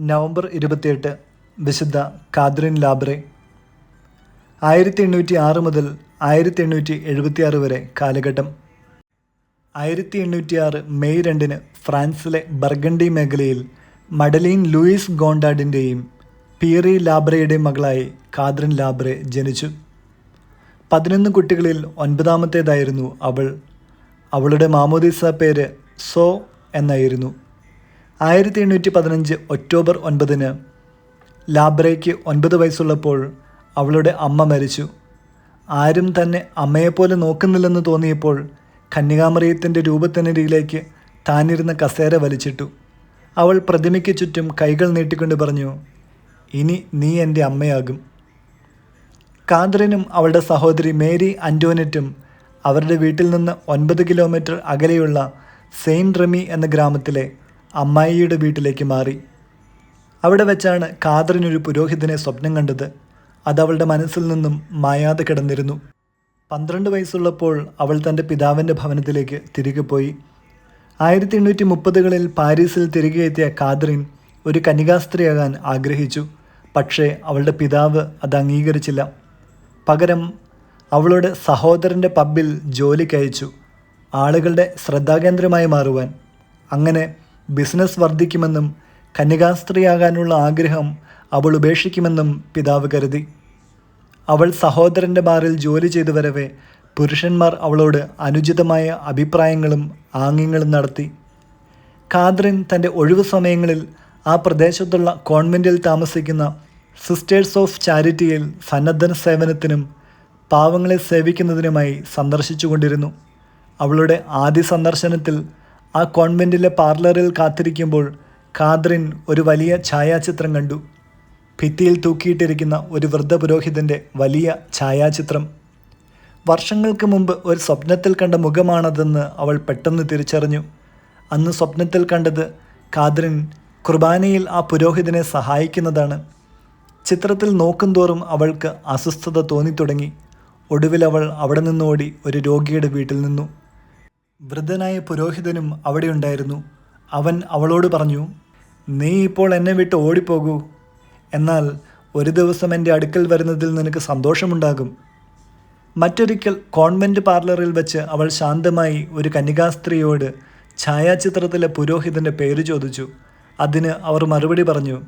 November ഇരുപത്തിയെട്ട് വിശുദ്ധ കാദ്രിൻ ലാബ്രെ. ആയിരത്തി എണ്ണൂറ്റി ആറ് മുതൽ ആയിരത്തി എണ്ണൂറ്റി എഴുപത്തി ആറ് വരെ കാലഘട്ടം. ആയിരത്തി എണ്ണൂറ്റി ആറ് മെയ് രണ്ടിന് ഫ്രാൻസിലെ ബർഗണ്ടി മേഖലയിൽ മഡലീൻ ലൂയിസ് ഗോണ്ടാഡിന്റെയും പീറി ലാബ്രയുടെയും മകളായി കാദ്രിൻ ലാബ്രെ ജനിച്ചു. പതിനൊന്ന് കുട്ടികളിൽ ഒൻപതാമത്തേതായിരുന്നു അവൾ. അവളുടെ മാമോദീസ പേര് സോ എന്നായിരുന്നു. ആയിരത്തി എണ്ണൂറ്റി പതിനഞ്ച് ഒക്ടോബർ ഒൻപതിന് ലാബ്രയ്ക്ക് ഒൻപത് വയസ്സുള്ളപ്പോൾ അവളുടെ അമ്മ മരിച്ചു. ആരും തന്നെ അമ്മയെപ്പോലെ നോക്കുന്നില്ലെന്ന് തോന്നിയപ്പോൾ കന്യകാമറിയത്തിന്റെ രൂപത്തിനരിയിലേക്ക് താനിരുന്ന കസേര വലിച്ചിട്ടു. അവൾ പ്രതിമയ്ക്ക് ചുറ്റും കൈകൾ നീട്ടിക്കൊണ്ട് പറഞ്ഞു ഇനി നീ എന്റെ അമ്മയാകും. കാന്ദ്രനും അവളുടെ സഹോദരി മേരി അന്റോനറ്റും അവരുടെ വീട്ടിൽ നിന്ന് ഒൻപത് കിലോമീറ്റർ അകലെയുള്ള സെയിൻ റെമി എന്ന ഗ്രാമത്തിലെ അമ്മായിയുടെ വീട്ടിലേക്ക് മാറി. അവിടെ വെച്ചാണ് കാതറിനൊരു പുരോഹിതനെ സ്വപ്നം കണ്ടത്. അതവളുടെ മനസ്സിൽ നിന്നും മായാതെ കിടന്നിരുന്നു. പന്ത്രണ്ട് വയസ്സുള്ളപ്പോൾ അവൾ തന്റെ പിതാവിന്റെ ഭവനത്തിലേക്ക് തിരികെ പോയി. ആയിരത്തി എണ്ണൂറ്റി മുപ്പതുകളിൽ പാരീസിൽ തിരികെ എത്തിയ കാദ്രിൻ ഒരു കന്യകാസ്ത്രീയാകാൻ ആഗ്രഹിച്ചു. പക്ഷേ അവളുടെ പിതാവ് അത് അംഗീകരിച്ചില്ല. പകരം അവളുടെ സഹോദരന്റെ പബ്ബിൽ ജോലിക്കയച്ചു. ആളുകളുടെ ശ്രദ്ധാകേന്ദ്രമായി മാറുവാൻ. അങ്ങനെ ബിസിനസ് വർദ്ധിക്കുമെന്നും കന്യകാസ്ത്രീയാകാനുള്ള ആഗ്രഹം അവൾ ഉപേക്ഷിക്കുമെന്നും പിതാവ് കരുതി. അവൾ സഹോദരന്റെ ബാറിൽ ജോലി ചെയ്തു വരവെ പുരുഷന്മാർ അവളോട് അനുചിതമായ അഭിപ്രായങ്ങളും ആംഗ്യങ്ങളും നടത്തി. കാദ്രിൻ തന്റെ ഒഴിവു സമയങ്ങളിൽ ആ പ്രദേശത്തുള്ള കോൺവെന്റിൽ താമസിക്കുന്ന സിസ്റ്റേഴ്സ് ഓഫ് ചാരിറ്റിയിൽ സന്നദ്ധ സേവനത്തിനും പാവങ്ങളെ സേവിക്കുന്നതിനുമായി സന്ദർശിച്ചുകൊണ്ടിരുന്നു. അവളുടെ ആദ്യ സന്ദർശനത്തിൽ ആ കോൺവെന്റിലെ പാർലറിൽ കാത്തിരിക്കുമ്പോൾ കാദ്രിൻ ഒരു വലിയ ഛായാചിത്രം കണ്ടു. ഭിത്തിയിൽ തൂക്കിയിട്ടിരിക്കുന്ന ഒരു വൃദ്ധ പുരോഹിതന്റെ വലിയ ഛായാചിത്രം. വർഷങ്ങൾക്ക് മുമ്പ് ഒരു സ്വപ്നത്തിൽ കണ്ട മുഖമാണതെന്ന് അവൾ പെട്ടെന്ന് തിരിച്ചറിഞ്ഞു. അന്ന് സ്വപ്നത്തിൽ കണ്ടത് കാദ്രിൻ കുർബാനയിൽ ആ പുരോഹിതനെ സഹായിക്കുന്നതാണ്. ചിത്രത്തിൽ നോക്കുംതോറും അവൾക്ക് അസ്വസ്ഥത തോന്നിത്തുടങ്ങി. ഒടുവിൽ അവൾ അവിടെ നിന്നോടി ഒരു രോഗിയുടെ വീട്ടിൽ നിന്നു. വൃദ്ധനായ പുരോഹിതനും അവിടെ ഉണ്ടായിരുന്നു. അവൻ അവളോട് പറഞ്ഞു നീ ഇപ്പോൾ എന്നെ വിട്ട് ഓടിപ്പോകൂ. എന്നാൽ ഒരു ദിവസം എന്റെ അടുക്കൽ വരുന്നതിൽ നിനക്ക് സന്തോഷമുണ്ടാകും. മറ്റൊരിക്കൽ കോൺവെന്റ് പാർലറിൽ വെച്ച് അവൾ ശാന്തമായി ഒരു കന്യകാസ്ത്രീയോട് ഛായാചിത്രത്തിലെ പുരോഹിതന്റെ പേര് ചോദിച്ചു. അതിന് അവർ മറുപടി പറഞ്ഞു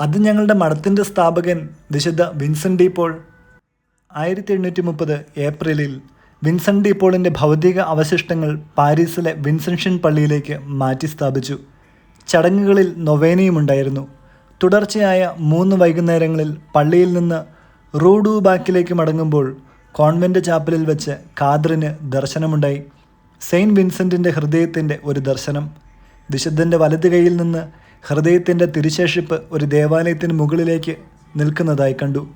അത് ഞങ്ങളുടെ മഠത്തിന്റെ സ്ഥാപകൻ വിശുദ്ധ വിൻസെന്റ് ഇപ്പോൾ. പോൾ ആയിരത്തി എണ്ണൂറ്റി മുപ്പത് ഏപ്രിലിൽ വിൻസെന്റ് ഡി പോളിന്റെ ഭൗതിക അവശിഷ്ടങ്ങൾ പാരീസിലെ വിൻസെൻഷൻ പള്ളിയിലേക്ക് മാറ്റി സ്ഥാപിച്ചു ചടങ്ങുകളിൽ നൊവേനയും ഉണ്ടായിരുന്നു തുടർച്ചയായ മൂന്ന് വൈകുന്നേരങ്ങളിൽ പള്ളിയിൽ നിന്ന് റൂഡു ബാക്കിലേക്ക് മടങ്ങുമ്പോൾ കോൺവെന്റ് ചാപ്പലിൽ വെച്ച് കാദറിന് ദർശനമുണ്ടായി. സെയിന്റ് വിൻസെന്റിന്റെ ഹൃദയത്തിന്റെ ഒരു ദർശനം. വിശുദ്ധന്റെ വലത് കൈയിൽ നിന്ന് ഹൃദയത്തിന്റെ തിരിശേഷിപ്പ് ഒരു ദേവാലയത്തിന് മുകളിലേക്ക് നിൽക്കുന്നതായി കണ്ടു.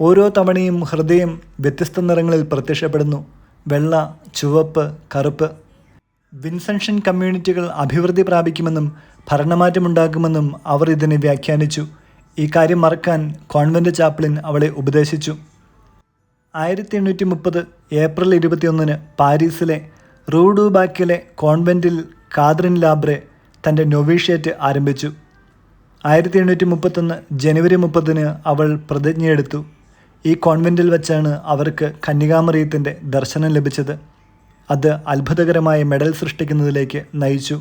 ഓരോ തവണയും ഹൃദയം വ്യത്യസ്ത നിറങ്ങളിൽ പ്രത്യക്ഷപ്പെടുന്നു. വെള്ള ചുവപ്പ് കറുപ്പ്. വിൻസെൻഷൻ കമ്മ്യൂണിറ്റികൾ അഭിവൃദ്ധി പ്രാപിക്കുമെന്നും ഭരണമാറ്റമുണ്ടാകുമെന്നും അവർ ഇതിനെ വ്യാഖ്യാനിച്ചു. ഈ കാര്യം മറക്കാൻ കോൺവെന്റ് ചാപ്ലിൻ അവളെ ഉപദേശിച്ചു. ആയിരത്തി എണ്ണൂറ്റി മുപ്പത് ഏപ്രിൽ ഇരുപത്തിയൊന്നിന് പാരീസിലെ റൂഡു ബാക്കിലെ കോൺവെന്റിൽ കാദ്രിൻ ലാബ്രെ തന്റെ നൊവീഷ്യേറ്റ് ആരംഭിച്ചു. ആയിരത്തി എണ്ണൂറ്റി മുപ്പത്തൊന്ന് ജനുവരി മുപ്പതിന് അവൾ പ്രതിജ്ഞയെടുത്തു. ഈ കോൺവെന്റിൽ വെച്ചാണ് അവർക്ക് കന്യകാമറിയത്തിന്റെ ദർശനം ലഭിച്ചത്. അത് അത്ഭുതകരമായ മെഡൽ സൃഷ്ടിക്കുന്നതിലേക്ക് നയിച്ചു.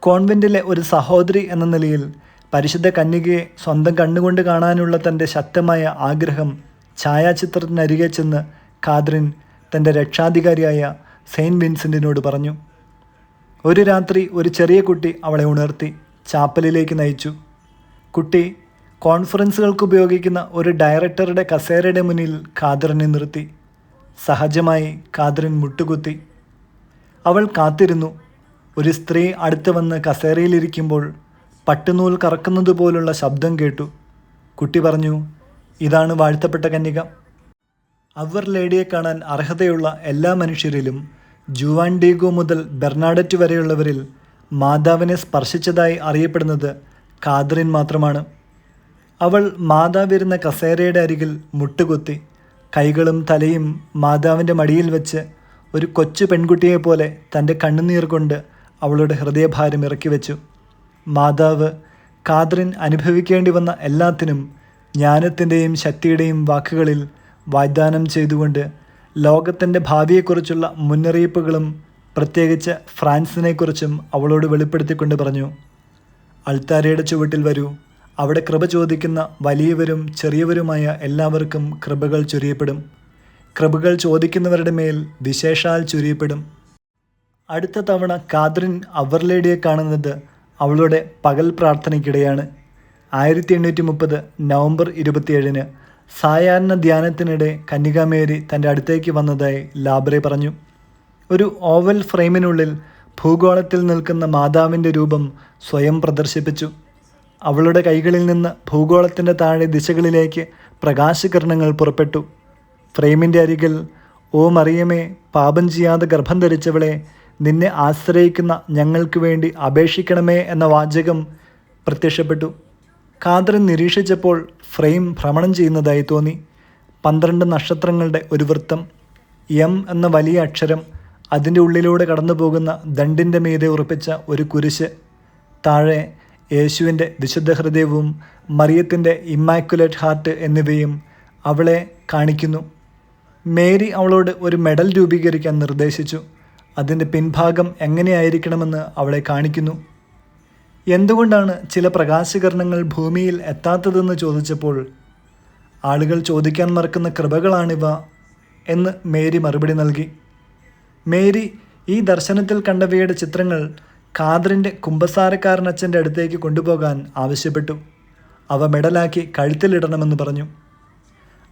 കോൺവെന്റിലെ ഒരു സഹോദരി എന്ന നിലയിൽ പരിശുദ്ധ കന്യകയെ സ്വന്തം കണ്ണുകൊണ്ട് കാണാനുള്ള തന്റെ ശക്തമായ ആഗ്രഹം ഛായാചിത്രത്തിനരികെ ചെന്ന് കാദ്രിൻ തന്റെ രക്ഷാധികാരിയായ സെയിന്റ് വിൻസെന്റിനോട് പറഞ്ഞു. ഒരു രാത്രി ഒരു ചെറിയ കുട്ടി അവളെ ഉണർത്തി ചാപ്പലിലേക്ക് നയിച്ചു. കുട്ടി കോൺഫറൻസുകൾക്ക് ഉപയോഗിക്കുന്ന ഒരു ഡയറക്ടറുടെ കസേരയുടെ മുന്നിൽ ഖാദറിനെ നിർത്തി. സഹജമായി ഖാദറിൻ മുട്ടുകുത്തി. അവൾ കാത്തിരുന്നു. ഒരു സ്ത്രീ അടുത്ത് വന്ന് കസേരയിലിരിക്കുമ്പോൾ പട്ടുനൂൽ കറക്കുന്നത് പോലുള്ള ശബ്ദം കേട്ടു. കുട്ടി പറഞ്ഞു ഇതാണ് വാഴ്ത്തപ്പെട്ട കന്യക. അവർ ലേഡിയെ കാണാൻ അർഹതയുള്ള എല്ലാ മനുഷ്യരിലും ജുവാൻ ഡീഗോ മുതൽ ബെർണാഡറ്റ് വരെയുള്ളവരിൽ മാതാവിനെ സ്പർശിച്ചതായി അറിയപ്പെടുന്നത് കാദ്രിൻ മാത്രമാണ്. അവൾ മാതാവിരുന്ന കസേരയുടെ അരികിൽ മുട്ടുകുത്തി കൈകളും തലയും മാതാവിന്റെ മടിയിൽ വെച്ച് ഒരു കൊച്ചു പെൺകുട്ടിയെപ്പോലെ തന്റെ കണ്ണുനീർ കൊണ്ട് അവളുടെ ഹൃദയഭാരം ഇറക്കി വെച്ചു. മാതാവ് കാദ്രിൻ അനുഭവിക്കേണ്ടി വന്ന എല്ലാത്തിനും ജ്ഞാനത്തിന്റെയും ശക്തിയുടെയും വാക്കുകളിൽ വാഗ്ദാനം ചെയ്തുകൊണ്ട് ലോകത്തിന്റെ ഭാവിയെക്കുറിച്ചുള്ള മുന്നറിയിപ്പുകളും പ്രത്യേകിച്ച് ഫ്രാൻസിനെക്കുറിച്ചും അവളോട് വെളിപ്പെടുത്തിക്കൊണ്ട് പറഞ്ഞു അൾത്താരയുടെ ചുവട്ടിൽ വരൂ. അവിടെ കൃപ ചോദിക്കുന്ന വലിയവരും ചെറിയവരുമായ എല്ലാവർക്കും കൃപകൾ ചൊരിയപ്പെടും. കൃപകൾ ചോദിക്കുന്നവരുടെ മേൽ വിശേഷാൽ ചൊരിയപ്പെടും. അടുത്ത തവണ കാദ്രിൻ അവർലേഡിയെ കാണുന്നത് അവളുടെ പകൽ പ്രാർത്ഥനയ്ക്കിടെയാണ്. ആയിരത്തി എണ്ണൂറ്റി മുപ്പത് നവംബർ ഇരുപത്തിയേഴിന് സായാഹ്ന ധ്യാനത്തിനിടെ കന്യകാമേരി തന്റെ അടുത്തേക്ക് വന്നതായി ലാബ്രെ പറഞ്ഞു. ഒരു ഓവൽ ഫ്രെയിമിനുള്ളിൽ ഭൂഗോളത്തിൽ നിൽക്കുന്ന മാതാവിന്റെ രൂപം സ്വയം പ്രദർശിപ്പിച്ചു. അവളുടെ കൈകളിൽ നിന്ന് ഭൂഗോളത്തിന്റെ താഴെ ദിശകളിലേക്ക് പ്രകാശകിരണങ്ങൾ പുറപ്പെട്ടു. ഫ്രെയിമിന്റെ അരികിൽ ഓ മറിയമേ പാപം ചെയ്യാതെ ഗർഭം ധരിച്ചവളെ നിന്നെ ആശ്രയിക്കുന്ന ഞങ്ങൾക്ക് വേണ്ടി അപേക്ഷിക്കണമേ എന്ന വാചകം പ്രത്യക്ഷപ്പെട്ടു. കാതറിൻ നിരീക്ഷിച്ചപ്പോൾ ഫ്രെയിം ഭ്രമണം ചെയ്യുന്നതായി തോന്നി. പന്ത്രണ്ട് നക്ഷത്രങ്ങളുടെ ഒരു വൃത്തം എം എന്ന വലിയ അക്ഷരം അതിന്റെ ഉള്ളിലൂടെ കടന്നു പോകുന്ന ദണ്ടിന്റെ മീതെ ഉറപ്പിച്ച ഒരു കുരിശ്. താഴെ യേശുവിന്റെ വിശുദ്ധ ഹൃദയവും മറിയത്തിന്റെ ഇമ്മാക്കുലേറ്റ് ഹാർട്ട് എന്നിവയും അവളെ കാണിക്കുന്നു. മേരി അവളോട് ഒരു മെഡൽ രൂപീകരിക്കാൻ നിർദ്ദേശിച്ചു. അതിന്റെ പിൻഭാഗം എങ്ങനെയായിരിക്കണമെന്ന് അവളെ കാണിക്കുന്നു. എന്തുകൊണ്ടാണ് ചില പ്രകാശകരണങ്ങൾ ഭൂമിയിൽ എത്താത്തതെന്ന് ചോദിച്ചപ്പോൾ ആളുകൾ ചോദിക്കാൻ മറക്കുന്ന കൃപകളാണിവ എന്ന് മേരി മറുപടി നൽകി. മേരി ഈ ദർശനത്തിൽ കണ്ടവയുടെ ചിത്രങ്ങൾ ഖാദറിന്റെ കുമ്പസാരക്കാരനച്ഛന്റെ അടുത്തേക്ക് കൊണ്ടുപോകാൻ ആവശ്യപ്പെട്ടു. അവ മെഡലാക്കി കഴുത്തിലിടണമെന്ന് പറഞ്ഞു.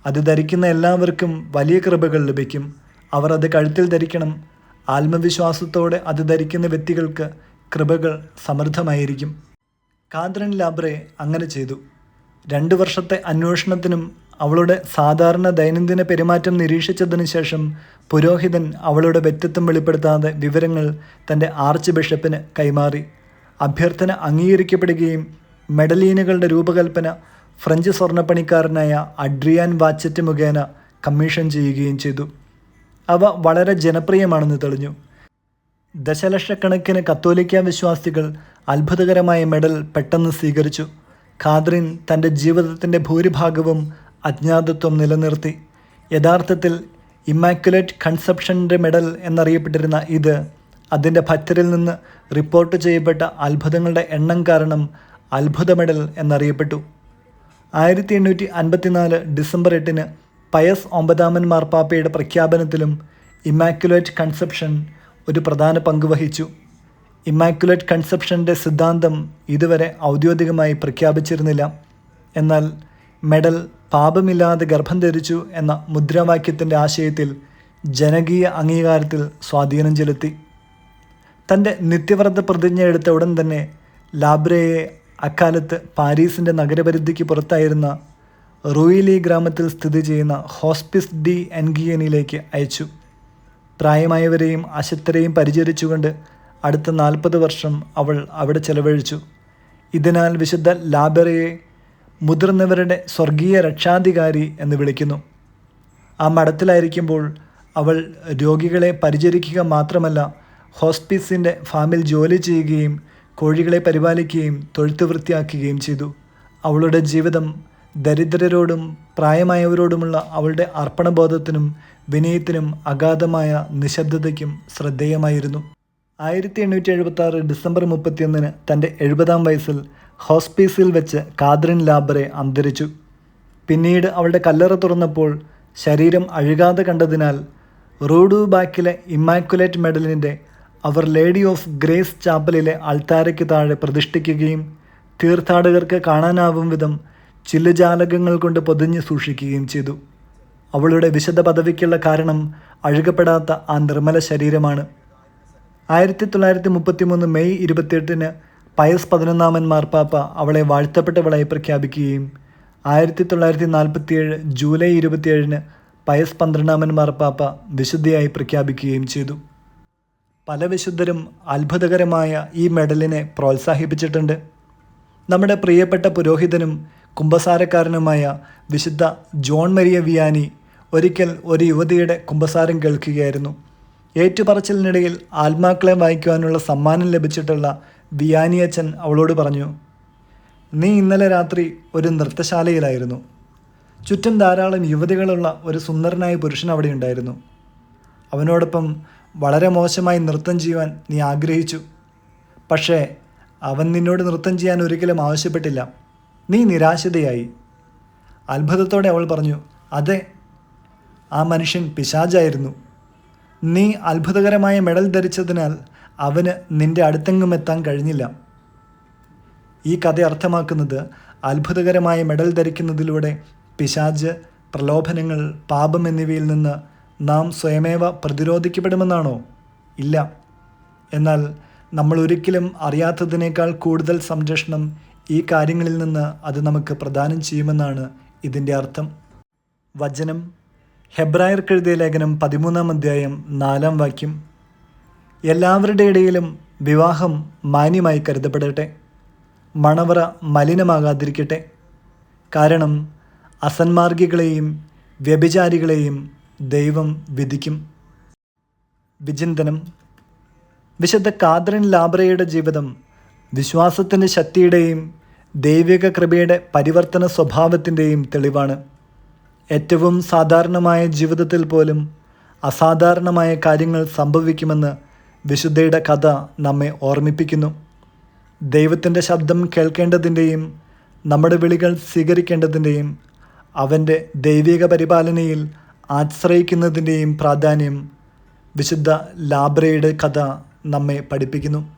അത് ധരിക്കുന്ന എല്ലാവർക്കും വലിയ കൃപകൾ ലഭിക്കും. അവർ അത് കഴുത്തിൽ ധരിക്കണം. ആത്മവിശ്വാസത്തോടെ അത് ധരിക്കുന്ന വ്യക്തികൾക്ക് കൃപകൾ സമൃദ്ധമായിരിക്കും. കാദ്രൻ ലാബ്രെ അങ്ങനെ ചെയ്തു. രണ്ട് വർഷത്തെ അന്വേഷണത്തിനും അവളുടെ സാധാരണ ദൈനംദിന പെരുമാറ്റം നിരീക്ഷിച്ചതിന് ശേഷം പുരോഹിതൻ അവളുടെ വ്യക്തിത്വം വെളിപ്പെടുത്താതെ വിവരങ്ങൾ തന്റെ ആർച്ച് ബിഷപ്പിന് കൈമാറി. അഭ്യർത്ഥന അംഗീകരിക്കപ്പെടുകയും മെഡലീനുകളുടെ രൂപകൽപ്പന ഫ്രഞ്ച് സ്വർണപ്പണിക്കാരനായ അഡ്രിയാൻ വാച്ചറ്റ് മുഖേന കമ്മീഷൻ ചെയ്യുകയും ചെയ്തു. അവ വളരെ ജനപ്രിയമാണെന്ന് തെളിഞ്ഞു. ദശലക്ഷക്കണക്കിന് കത്തോലിക്ക വിശ്വാസികൾ അത്ഭുതകരമായ മെഡൽ പെട്ടെന്ന് സ്വീകരിച്ചു. കാദ്രിൻ തന്റെ ജീവിതത്തിന്റെ ഭൂരിഭാഗവും അജ്ഞാതത്വം നിലനിർത്തി. യഥാർത്ഥത്തിൽ ഇമ്മാക്കുലേറ്റ് കൺസെപ്ഷന്റെ മെഡൽ എന്നറിയപ്പെട്ടിരുന്ന ഇത് അതിന്റെ ഭക്തരിൽ നിന്ന് റിപ്പോർട്ട് ചെയ്യപ്പെട്ട അത്ഭുതങ്ങളുടെ എണ്ണം കാരണം അത്ഭുത മെഡൽ എന്നറിയപ്പെട്ടു. ആയിരത്തി എണ്ണൂറ്റി അൻപത്തിനാല് ഡിസംബർ എട്ടിന് പയസ് ഒമ്പതാമൻ മാർപ്പാപ്പയുടെ പ്രഖ്യാപനത്തിലും ഇമ്മാക്കുലേറ്റ് കൺസെപ്ഷൻ ഒരു പ്രധാന പങ്ക് വഹിച്ചു. ഇമ്മാക്കുലേറ്റ് കൺസെപ്ഷന്റെ സിദ്ധാന്തം ഇതുവരെ ഔദ്യോഗികമായി പ്രഖ്യാപിച്ചിരുന്നില്ല. എന്നാൽ മെഡൽ പാപമില്ലാതെ ഗർഭം ധരിച്ചു എന്ന മുദ്രാവാക്യത്തിന്റെ ആശയത്തിൽ ജനകീയ അംഗീകാരത്തിൽ സ്വാധീനം ചെലുത്തി. തന്റെ നിത്യവ്രത പ്രതിജ്ഞ എടുത്ത ഉടൻ തന്നെ ലാബ്രയെ അക്കാലത്ത് പാരീസിന്റെ നഗരപരിധിക്ക് പുറത്തായിരുന്ന റൂയിലി ഗ്രാമത്തിൽ സ്ഥിതി ചെയ്യുന്ന ഹോസ്പിസ് ഡി എൻഗിയനിലേക്ക് അയച്ചു. പ്രായമായവരെയും അശക്തരെയും പരിചരിച്ചുകൊണ്ട് അടുത്ത നാൽപ്പത് വർഷം അവൾ അവിടെ ചെലവഴിച്ചു. ഇതിനാൽ വിശുദ്ധ ലാബറയെ മുതിർന്നവരുടെ സ്വർഗീയ രക്ഷാധികാരി എന്ന് വിളിക്കുന്നു. ആ മഠത്തിലായിരിക്കുമ്പോൾ അവൾ രോഗികളെ പരിചരിക്കുക മാത്രമല്ല ഹോസ്പിസിന്റെ ഫാമിൽ ജോലി ചെയ്യുകയും കോഴികളെ പരിപാലിക്കുകയും തൊഴുത്ത് വൃത്തിയാക്കുകയും ചെയ്തു. അവളുടെ ജീവിതം ദരിദ്രരോടും പ്രായമായവരോടുമുള്ള അവളുടെ അർപ്പണബോധത്തിനും വിനയത്തിനും അഗാധമായ നിശബ്ദതയ്ക്കും ശ്രദ്ധേയമായിരുന്നു. ആയിരത്തി എണ്ണൂറ്റി എഴുപത്തി ആറ് ഡിസംബർ മുപ്പത്തിയൊന്നിന് തന്റെ എഴുപതാം വയസ്സിൽ ഹോസ്പീസിൽ വെച്ച് കാദ്രിൻ ലാബറെ അന്തരിച്ചു. പിന്നീട് അവളുടെ കല്ലറ തുറന്നപ്പോൾ ശരീരം അഴുകാതെ കണ്ടതിനാൽ റൂഡു ബാക്കിലെ ഇമ്മാക്കുലേറ്റ് മെഡലിന്റെ അവർ ലേഡി ഓഫ് ഗ്രേസ് ചാപ്പലിലെ അൾത്താരയ്ക്ക് താഴെ പ്രതിഷ്ഠിക്കുകയും തീർത്ഥാടകർക്ക് കാണാനാവും വിധം ചില്ലുജാലകങ്ങൾ കൊണ്ട് പൊതിഞ്ഞ് സൂക്ഷിക്കുകയും ചെയ്തു. അവളുടെ വിശദ പദവിക്കുള്ള കാരണം അഴുകപ്പെടാത്ത ആ നിർമ്മല ശരീരമാണ്. ആയിരത്തി തൊള്ളായിരത്തി മുപ്പത്തി മൂന്ന് മെയ് ഇരുപത്തിയെട്ടിന് പയസ് പതിനൊന്നാമൻ മാർപ്പാപ്പ അവളെ വാഴ്ത്തപ്പെട്ടവളായി പ്രഖ്യാപിക്കുകയും ആയിരത്തി തൊള്ളായിരത്തി നാൽപ്പത്തിയേഴ് ജൂലൈ ഇരുപത്തിയേഴിന് പയസ് പന്ത്രണ്ടാമൻ മാർപ്പാപ്പ വിശുദ്ധയായി പ്രഖ്യാപിക്കുകയും ചെയ്തു. പല വിശുദ്ധരും അത്ഭുതകരമായ ഈ മെഡലിനെ പ്രോത്സാഹിപ്പിച്ചിട്ടുണ്ട്. നമ്മുടെ പ്രിയപ്പെട്ട പുരോഹിതനും കുംഭസാരക്കാരനുമായ വിശുദ്ധ ജോൺ മരിയ വിയാനി ഒരിക്കൽ ഒരു യുവതിയുടെ കുംഭസാരം കേൾക്കുകയായിരുന്നു. ഏറ്റുപറച്ചിലിനിടയിൽ ആത്മാക്കളെ വായിക്കുവാനുള്ള സമ്മാനം ലഭിച്ചിട്ടുള്ള വിയാനി അച്ഛൻ അവളോട് പറഞ്ഞു നീ ഇന്നലെ രാത്രി ഒരു നൃത്തശാലയിലായിരുന്നു. ചുറ്റും ധാരാളം യുവതികളുള്ള ഒരു സുന്ദരനായ പുരുഷൻ അവിടെ ഉണ്ടായിരുന്നു. അവനോടൊപ്പം വളരെ മോശമായി നൃത്തം ചെയ്യുവാൻ നീ ആഗ്രഹിച്ചു. പക്ഷേ അവൻ നിന്നോട് നൃത്തം ചെയ്യാൻ ഒരിക്കലും ആവശ്യപ്പെട്ടില്ല. നീ നിരാശതയായി. അത്ഭുതത്തോടെ അവൾ പറഞ്ഞു അതെ ആ മനുഷ്യൻ പിശാജായിരുന്നു നീ അത്ഭുതകരമായ മെഡൽ ധരിച്ചതിനാൽ അവന് നിന്റെ അടുത്തെങ്ങും എത്താൻ കഴിഞ്ഞില്ല. ഈ കഥ അർത്ഥമാക്കുന്നത് അത്ഭുതകരമായ മെഡൽ ധരിക്കുന്നതിലൂടെ പിശാജ് പ്രലോഭനങ്ങൾ പാപം എന്നിവയിൽ നിന്ന് നാം സ്വയമേവ പ്രതിരോധിക്കപ്പെടുമെന്നാണോ? ഇല്ല. എന്നാൽ നമ്മൾ ഒരിക്കലും അറിയാത്തതിനേക്കാൾ കൂടുതൽ സംരക്ഷണം ഈ കാര്യങ്ങളിൽ നിന്ന് അത് നമുക്ക് പ്രദാനം ചെയ്യുമെന്നാണ് ഇതിന്റെ അർത്ഥം. വചനം. ഹെബ്രായർക്കെഴുതിയ ലേഖനം പതിമൂന്നാം അധ്യായം നാലാം വാക്യം. എല്ലാവരുടെ ഇടയിലും വിവാഹം മാന്യമായി കരുതപ്പെടട്ടെ. മണവറ മലിനമാകാതിരിക്കട്ടെ. കാരണം അസന്മാർഗികളെയും വ്യഭിചാരികളെയും ദൈവം വിധിക്കും. വിചിന്തനം. വിശുദ്ധ കാദ്രൻ ലാബ്രയുടെ ജീവിതം വിശ്വാസത്തിന്റെ ശക്തിയുടെയും ദൈവിക കൃപയുടെ പരിവർത്തന സ്വഭാവത്തിന്റെയും തെളിവാണ്. ഏറ്റവും സാധാരണമായ ജീവിതത്തിൽ പോലും അസാധാരണമായ കാര്യങ്ങൾ സംഭവിക്കുമെന്ന് വിശുദ്ധയുടെ കഥ നമ്മെ ഓർമ്മിപ്പിക്കുന്നു. ദൈവത്തിന്റെ ശബ്ദം കേൾക്കേണ്ടതിന്റെയും നമ്മുടെ വിളികൾ സ്വീകരിക്കേണ്ടതിന്റെയും അവന്റെ ദൈവിക പരിപാലനയിൽ ആശ്രയിക്കുന്നതിന്റെയും പ്രാധാന്യം വിശുദ്ധ ലാബ്രയുടെ കഥ നമ്മെ പഠിപ്പിക്കുന്നു.